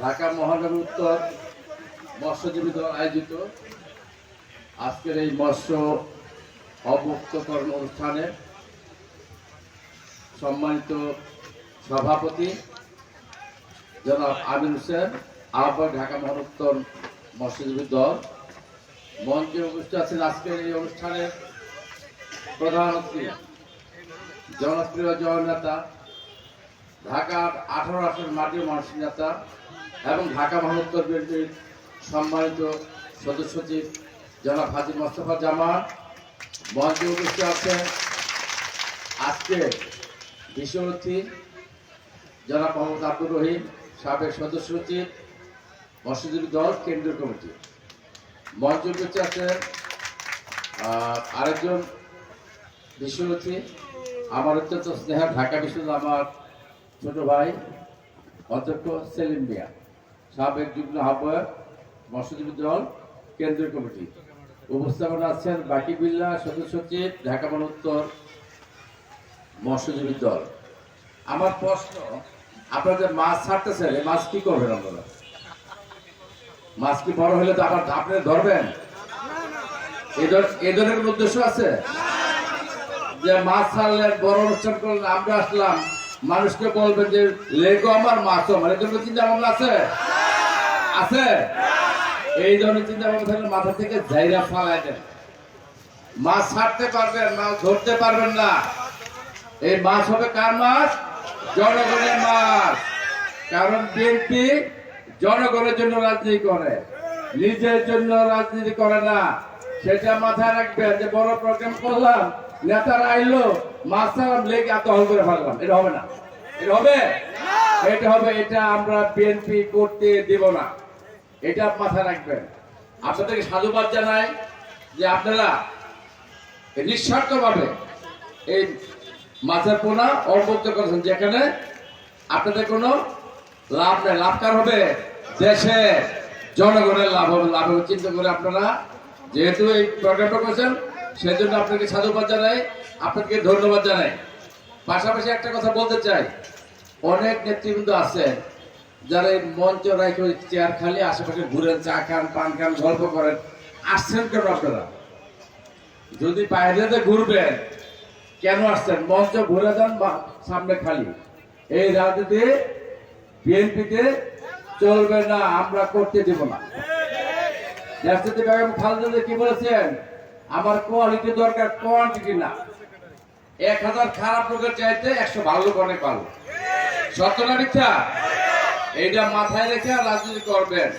ঢাকা মহানগর উত্তর মৎস্যজীবী দল আয়োজিত। আজকের এই মৎস্য অবমুক্তকরণ অনুষ্ঠানে সম্মানিত সভাপতি জনাব আমির হোসেন, আহ্বায়ক ঢাকা মহানগর উত্তর মৎস্যজীবী দল মঞ্চে উপস্থিত আছেন আজকের এই অনুষ্ঠানের প্রধান অতিথি, জনপ্রিয় জননেতা, ঢাকার আঠারো আসন মাটির মানুষ নেতা এবং ঢাকা মহানগর বিএনপির সম্মানিত সদস্য সচিব জনাব হাজি মোস্তফা জামান মঞ্চে উপস্থিত আছেন। আজকে বিশেষ অতিথি জনাব মোহাম্মদ আব্দুর রহিম, সাবেক সদস্য সচিব মৎস্যজীবী দল, কেন্দ্রীয় কমিটি। মঞ্চে উপস্থিত আছেন আরেকজন বিশেষ অতিথি, আমার অত্যন্ত স্নেহ, ঢাকা বিশ্ববিদ্যালয় আমার ছোট ভাই, অধ্যক্ষ সেলিম মিয়া। সাবেক যুগ্ম আহ্বায়ক মৎস্যজীবী দল কেন্দ্রীয় কমিটি। উপস্থাপনা আছেন বাকি বিল্লা সদস্য সচিব, ঢাকা মনোত্তর মৎস্যজীবী দল আমার প্রশ্ন আপনারা যে মাছ ছাড়তেছেন এই মাছ কি করবেন আপনারা? মাছ কি বড় হলে তো আবার আপনি ধরবেন? ধর- ধরনের উদ্দেশ্য আছে? যে মাছ ছাড়লেন বড় অনুষ্ঠান করলেন আমরা আসলাম, মানুষকে বলবেন যে, লেগো আমার মাছ আমার এই ধরনের চিন্তা ভাবনা আছে? আছে? এই ধরনের চিন্তা ভাবনা থাকলে মাথা থেকে জাইরা ফালাই দেন। মাছ ছাড়তে পারবেন মাছ ধরতে পারবেন না। এই মাছ হবে কার মাছ? জনগণের মাছ। কারণ বিএনপি জনগণের জন্য রাজনীতি করে নিজের জন্য রাজনীতি করে না। সেটা মাথায় রাখবেন যে বড় প্রোগ্রাম করলাম নেতারা আইলো মাছ ছাড়াম লেগে এত হল করে ফেললাম এটা হবে না। এটা হবে? এটা হবে এটা আমরা বিএনপি করতে দেব না। এটা মাথায় রাখবেন। আপনাদেরকে সাধুবাদ জানাই যে আপনারা নিঃস্বার্থভাবে এই মাছের পোনা অবমুক্ত করেছেন যেখানে আপনাদের কোনো লাভ নেই। লাভ কার হবে? দেশে জনগণের লাভ হবে। লাভ হবে। চিন্তা করে আপনারা যেহেতু এই প্রোগ্রামটা করেছেন, সেজন্য আপনাকে সাধুবাদ জানাই। আপনাকে ধন্যবাদ জানাই। পাশাপাশি একটা কথা বলতে চাই। অনেক নেতৃবৃন্দ আছেন যারা এই মঞ্চ রাখে ওই চেয়ার খালি, আশেপাশে ঘুরেন, চা খান, পান খান, গল্প করেন, আসছেন কেন আপনারা? যদি বাইরেতে ঘুরবেন, কেন আসছেন? মঞ্চ ঘুরে যান সামনে খালি। এই রাজনীতি বিএনপিতে চলবে না, আমরা করতে দেব না। দেশটিতে বেগম খালেদা কি বলেছেন? আমার কোয়ালিটি দরকার কোয়ান্টিটি না। এক হাজার খারাপ লোকের চাইতে একশো ভালো লোক অনেক ভালো। সত্য না মিথ্যা? এইটা মাথায় রেখে রাজনীতি করবেন।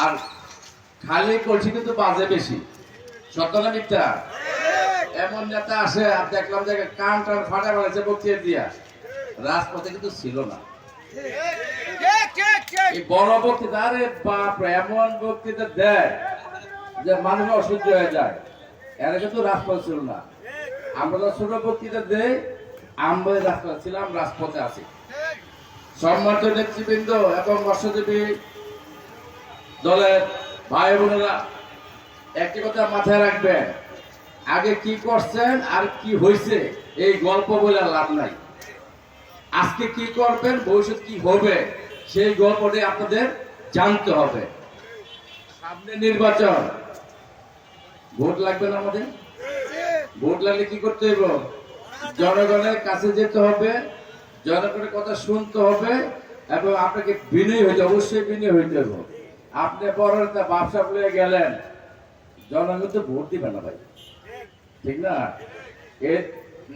আর খালি করছি কিন্তু বাজে বেশি। সত্য না মিথ্যা? এমন নেতা আসে, আর দেখলাম যে কান টান ফাটা ফেলেছে বক্তৃতা দিয়া। রাজপথে কিন্তু ছিল না। বড় বক্তৃতা, আরে বাপ এমন বক্তৃতা দেয় যে মানুষ অসহ্য হয়ে যায়। এরা কিন্তু রাজপথ ছিল না। আমরা ছোট বক্তৃতা দেই আমরা রাজপথ ছিলাম, রাজপথে আছি। সম্মানিত নেতৃবৃন্দ এবং মৎস্যজীবী দলের ভাই বোনেরা, একটি কথা মাথায় রাখবেন, আগে কি করছেন আর কি হয়েছে এই গল্প বলে লাভ নাই। আজকে কি করবেন, ভবিষ্যৎ কি হবে, সেই গল্পটি আপনাদের জানতে হবে। সামনে নির্বাচন। ভোট লাগবে না আমাদের? ভোট লাগলে কি করতে হইব? জনগণের কাছে যেতে হবে জনগণের কথা শুনতে হবে এবং আপনাকে বিনয় হইতে অবশ্যই বিনয় হইতে হবে। আপনি একটা ব্যবসা বলে গেলেন, জনগণ তো ভোট দিবে না ভাই। ঠিক না? এর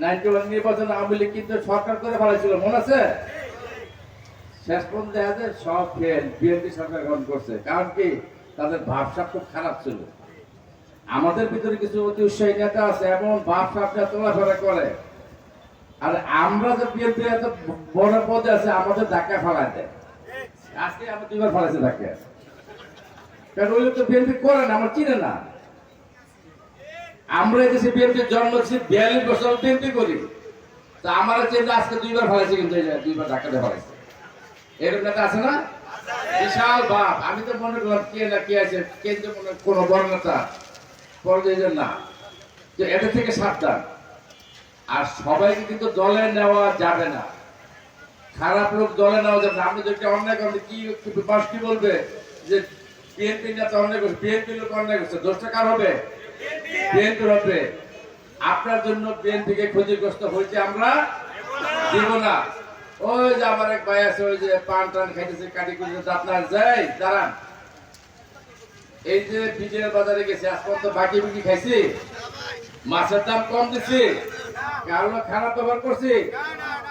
নাইনটি ওয়ান নির্বাচন আওয়ামী লীগ কিন্তু সরকার করে ফেলেছিল মনে আছে? শেষ পর্যন্ত দেখা যায় সব ফেল, বিএনপি সরকার গ্রহণ করছে, কারণ কি? তাদের ভাবসা খুব খারাপ ছিল। আমাদের ভিতরে কিছু অতি উৎসাহী নেতা আছে, এমন ভাবসা আপনার চলাফেরা করে। আর আমরা যে বিএনপি এত বড় পদে আছে, আমাদের ধাক্কা ফেলায় দেয়। আজকে আমরা দুইবার ফেলাইছে ধাক্কা। কারণ ওই লোক তো বিএনপি করে না, আমার চিনে না। আমরা এই দেশে বিএনপি জন্ম দিচ্ছি বিয়াল্লিশ বছর বিএনপি করি। তা আমার চিন্তা আজকে দুইবার ফেলাইছে কিন্তু দুইবার ধাক্কাতে ফেলাইছে। এরকম নেতা আছে না? বিশাল বাপ। আমি তো মনে করলাম কে না কে আছে কেন্দ্র কোনো বড় নেতা পর্যায়ে না। তো এটা থেকে সাবধান। আর সবাইকে কিন্তু দলে নেওয়া যাবে না। খারাপ লোক দলে নেওয়া যাবে না। আপনি যদি অন্যায় করেন, কি মানুষ কি বলবে? যে বিএনপি নেতা অন্যায় করছে, বিএনপি লোক অন্যায় করছে, দোষটা কার হবে? বিএনপির হবে। আপনার জন্য বিএনপি কে ক্ষতিগ্রস্ত হয়েছে আমরা দিব না। ওই যে আমার এক ভাই আছে, ওই যে পান টান খাইতেছে, কাটি কুটি আপনার যাই দাঁড়ান। এই যে বিজয়ের বাজারে গেছে, আজ পর্যন্ত বাকি বিক্রি খাইছি। মাছের দাম কম দিছি। কারণ খারাপ ব্যবহার করছি।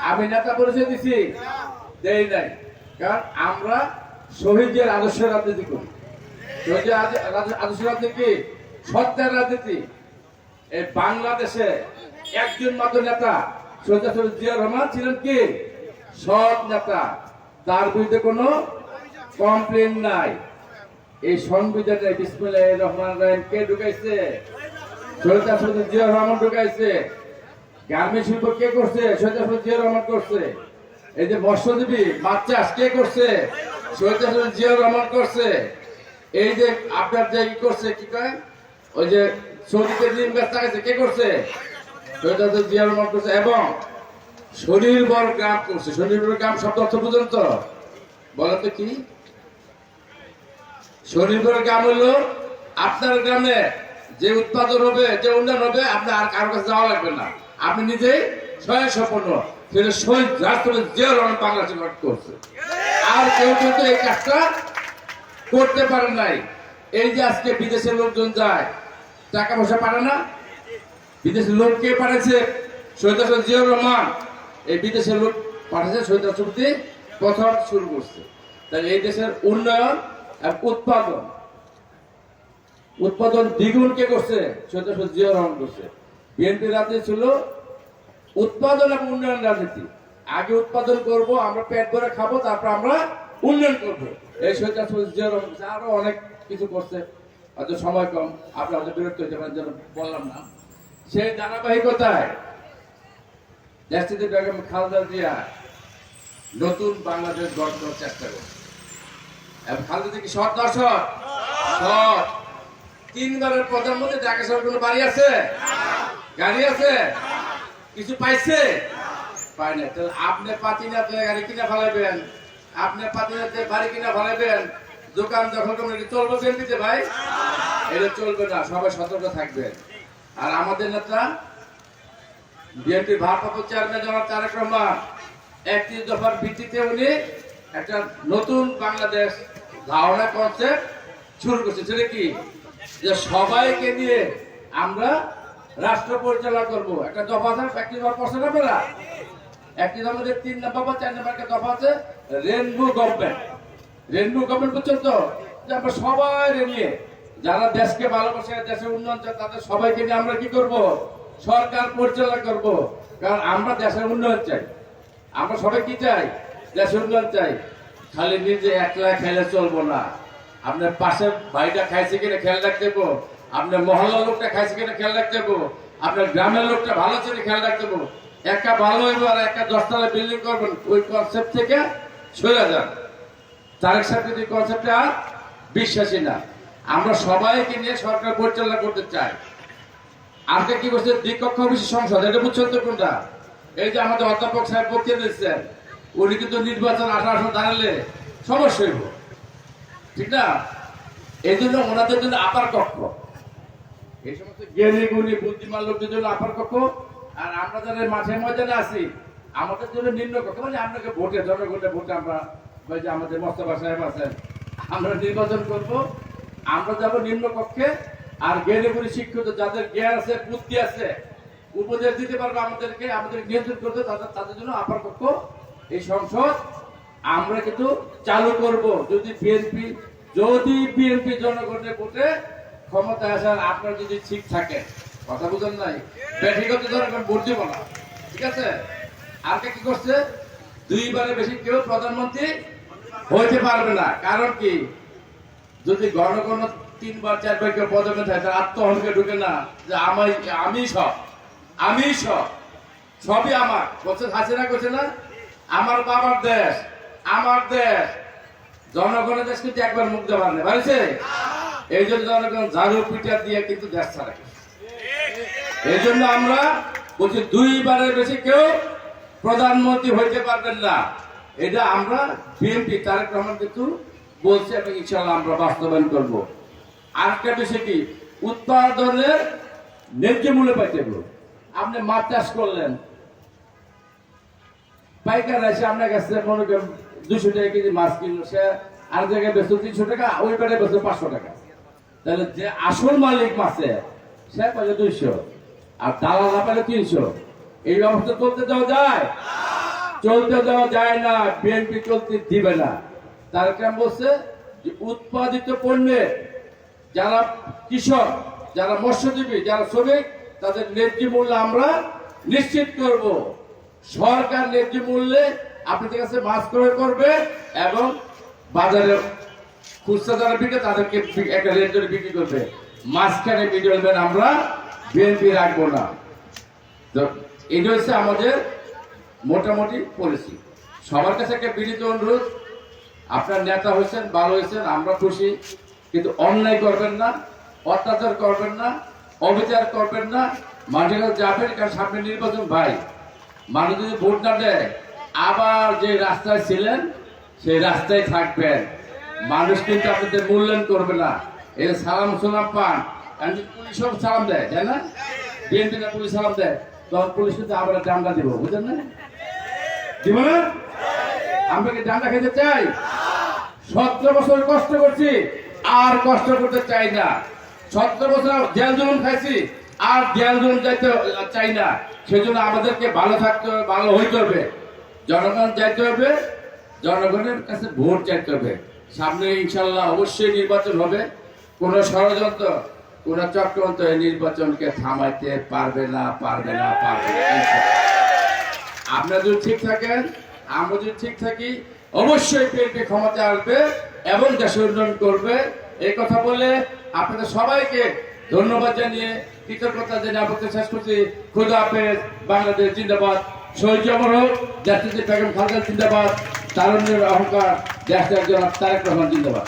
আমি নেতা পরিচয় দিছি। দেই নাই। কারণ আমরা শহীদের আদর্শ রাজনীতি করি। আদর্শ রাজনীতি সত্যের রাজনীতি। এই বাংলাদেশে একজন মাত্র নেতা সৈয়দ জিয়া রহমান ছিলেন কি? সৎ নেতা। তার বিরুদ্ধে কোনো কমপ্লেন নাই। এই সংবিধানে বিসমুল্লাহ রহমান রাহিম কে ঢুকাইছে? সৈয়দ জিয়া রহমান ঢুকাইছে। গার্মেন্ট শিল্প কে করছে? সৈয়দ রহমান করছে। এই যে মৎস্যজীবী মাছ চাষ কে করছে? জিয়া রহমান করছে। এই যে আপনার যে কি করছে, কি কয়? ওই যে সৌদিতে গাছ লাগাইছে, কে করছে? জিয়া রহমান করছে। এবং শরীর বড় গ্রাম করছে। বড় গ্রাম শব্দ অর্থ তো? বলেন তো কি? শরীরপুরের গ্রাম হইল আপনার গ্রামে যে উৎপাদন হবে, যে উন্নয়ন হবে, আপনার আর কারোর কাছে যাওয়া লাগবে না। আপনি নিজেই স্বয়ং সম্পন্ন। শহীদ রাষ্ট্রপতি জিয়া রহমান বাংলাদেশে গঠন করছে। আর কেউ কিন্তু এই কাজটা করতে পারে নাই। এই যে আজকে বিদেশের লোকজন যায় টাকা পয়সা পারে না। বিদেশের লোক কে পাঠাচ্ছে শহীদ হাসান জিয়াউর রহমান। এই বিদেশের লোক পাঠাচ্ছে শহীদ রাষ্ট্রপতি প্রথম শুরু করছে। তাহলে এই দেশের উন্নয়ন এবং উৎপাদন উৎপাদন দ্বিগুণ কে করছে? শহীদ হাসান জিয়াউর রহমান করছে। বিএনপি রাজনীতি ছিল উৎপাদন এবং উন্নয়ন রাজনীতি। আগে উৎপাদন করব, আমরা পেট ভরে খাব, তারপর আমরা উন্নয়ন করব। এই করছে। আরও অনেক কিছু করছে। হয়তো সময় কম, আপনি হয়তো বিরক্ত হতে পারেন, যেন বললাম না। সেই ধারাবাহিকতায় দেশটিতে বেগম খালেদা জিয়া নতুন বাংলাদেশ গঠন করার চেষ্টা করছে। এবং খালেদা কি সৎ দর্শক সৎ। তিনবারের প্রধানমন্ত্রী ঢাকা শহর কোনো বাড়ি আছে? গাড়ি আছে? কিছু পাইছে? পাই না তাহলে আপনি পাতিনাতে গাড়ি কিনা ফেলাইবেন। আপনি পাতিনাতে বাড়ি কিনা ফেলাইবেন। দোকান দখল চলবে ভাই? এটা চলবে না। সবাই সতর্ক আর আমাদের নেতা, বিএনপির ভারপ্রাপ্ত চেয়ারম্যান জনাব তারেক রহমান একত্রিশ দফার ভিত্তিতে উনি একটা নতুন বাংলাদেশ ধারণা কনসেপ্ট শুরু করছে। সেটা কি? যে সবাইকে নিয়ে আমরা রাষ্ট্র পরিচালনা করব। একটা দফা আছে একটি দফা পড়ছে না আপনারা একটি আমাদের তিন নম্বর বা চার নম্বর একটা দফা আছে রেনবো গভর্নমেন্ট রেনবো গভর্নমেন্ট বুঝছেন তো? আমরা সবাই নিয়ে, যারা দেশকে ভালোবাসে দেশের উন্নয়ন চায়, তাদের সবাইকে নিয়ে আমরা কি করব? সরকার পরিচালনা করব। কারণ আমরা দেশের উন্নয়ন চাই। আমরা সবাই কি চাই? দেশের উন্নয়ন চাই। খালি নিজে একলা খেলে চলবো না। আপনার পাশে ভাইটা খাইছে কিনা খেয়াল রাখতে আপনার মহল্লার লোকটা খাইছে কিনা খেয়াল রাখতে দেবো আপনার গ্রামের লোকটা ভালো ছিল, খেয়াল রাখতে দেবো একটা ভালো হইব আর একটা দশতলা বিল্ডিং করবেন, ওই কনসেপ্ট থেকে সরে যান। তারেক সাহেব যদি কনসেপ্টে আর বিশ্বাসী না। আমরা সবাইকে নিয়ে সরকার পরিচালনা করতে চাই। আজকে কি করছে দ্বিকক্ষ বিশিষ্ট সংসদ, এটা বুঝছেন তো কোনটা? এই যে আমাদের অধ্যাপক সাহেব বক্তৃতা দিচ্ছেন, উনি কিন্তু নির্বাচন আঠারোশো দাঁড়ালে সমস্যা হইব। ঠিক না? এই জন্য ওনাদের জন্য আপার কক্ষ। এই সমস্ত জ্ঞানী বুদ্ধিমান লোকদের জন্য কক্ষ। আর আমরা আমাদের জন্য নিম্ন কক্ষ। মানে আপনাকে ভোটে আমরা যে আমাদের আমরা নির্বাচন আমরা আর শিক্ষিত যাদের জ্ঞান আছে, বুদ্ধি আছে, উপদেশ দিতে পারবে আমাদেরকে, আমাদের নিয়ন্ত্রণ করতে তাদের জন্য আপার কক্ষ। এই সংসদ আমরা কিন্তু চালু করব। যদি বিএনপি যদি বিএনপি জনগণের ভোটে ক্ষমতায় আসার আপনার যদি ঠিক থাকে, কথা বুঝেন নাই, ব্যক্তিগত জনগণ ভোট দিব না ঠিক আছে? আর কে কি করছে? দুইবারে বেশি কেউ প্রধানমন্ত্রী হইতে পারবে না। কারণ কি? যদি গণগণ তিনবার, চারবার কেউ পদমে থাকে আত্মহনকে ঢুকে না, যে আমি আমি সব আমি সব, সবই আমার। বলছে হাসিনা করছে না? আমার বাবার দেশ, আমার দেশ। জনগণের দেশ কিন্তু একবার মুখ দেওয়ার নেই। বাড়িছে? এই জন্য জনগণ ঝাড়ু পিটার দিয়ে কিন্তু দেশ ছাড়া। এই জন্য আমরা বলছি, দুইবারের বেশি কেউ প্রধানমন্ত্রী হইতে পারবেন না। এটা আমরা বিএনপি তারেক রহমান কিন্তু বলছে এবং ইনশাল্লাহ আমরা বাস্তবায়ন করব। আরেকটা বিষয় কি? উৎপাদনের ন্যায্য মূল্য পাইতে হবে আপনি মাছ চাষ করলেন, পাইকার এসে আপনার কাছে মনে করেন দুশো টাকা কেজি মাছ কিনলো, সে আর জায়গায় বেচো তিনশো টাকা, ওই পেটে বেচো পাঁচশো টাকা। তাহলে যে আসল মালিক মাছে সে পাইলে দুইশো। আর দালাল না পাইলে তিনশো। এই ব্যবস্থা চলতে দেওয়া যায়? চলতে দেওয়া যায় না, বিএনপি চলতে দিবে না। তার কেন বলছে যে উৎপাদিত পণ্যের যারা কৃষক, যারা মৎস্যজীবী, যারা শ্রমিক, তাদের ন্যায্য মূল্য আমরা নিশ্চিত করব। সরকার ন্যায্য মূল্যে আপনাদের কাছে মাছ ক্রয় করবে এবং বাজারে খুচরা যারা বিকে তাদেরকে একটা রেট ধরে বিক্রি করবে। মাঝখানে মিডলম্যান আমরা বিএনপি রাখব না। এটা হচ্ছে আমাদের মোটামুটি পলিসি সবার কাছে একটা বিনীত অনুরোধ, আপনার নেতা হয়েছেন, ভালো হয়েছেন, আমরা খুশি, কিন্তু অন্যায় করবেন না, অত্যাচার করবেন না, অবিচার করবেন না, মাঠে যাবেন, কারণ সামনে নির্বাচন ভাই। মানুষ যদি ভোট না দেয়, আবার যে রাস্তায় ছিলেন, সেই রাস্তায় থাকবেন। মানুষ কিন্তু আপনাদের মূল্যায়ন করবে না। এই সালাম সালাম পান পুলিশ সব সালাম দেয়, তাই না? বিএনপি না পুলিশ সালাম দেয়, তখন পুলিশ কিন্তু আবার ডান্ডা দিব, বুঝলেন না? দিব না? আমরা কি ডান্ডা খেতে চাই? সতেরো বছর কষ্ট করছি, আর কষ্ট করতে চাই না। সতেরো বছর জেল জুলুম খাইছি, আর জেল জুলুম যাইতে চাই না। সেজন্য আমাদেরকে ভালো থাকতে হবে, ভালো হইতে হবে। জনগণ যাইতে হবে, জনগণের কাছে ভোট চাইতে হবে। সামনে ইনশাল্লাহ অবশ্যই নির্বাচন হবে। কোন ষড়যন্ত্র, কোন চক্রান্ত এই নির্বাচনকে থামাইতে পারবে না পারবে না, পারবে আপনারা যদি ঠিক থাকেন আমরা যদি ঠিক থাকি, অবশ্যই বিএনপি ক্ষমতা আসবে এবং দেশের উন্নয়ন করবে। এই কথা বলে আপনাদের সবাইকে ধন্যবাদ জানিয়ে কৃতজ্ঞতা জানিয়ে আপনাকে শেষ করছি। খুদা হাফেজ, বাংলাদেশ জিন্দাবাদ। শহীদ অমর হোক জাতির বেগম জিন্দাবাদ। তারুণ্যের অহংকার দেশ একজন তারেক রহমান জিন্দাবাদ।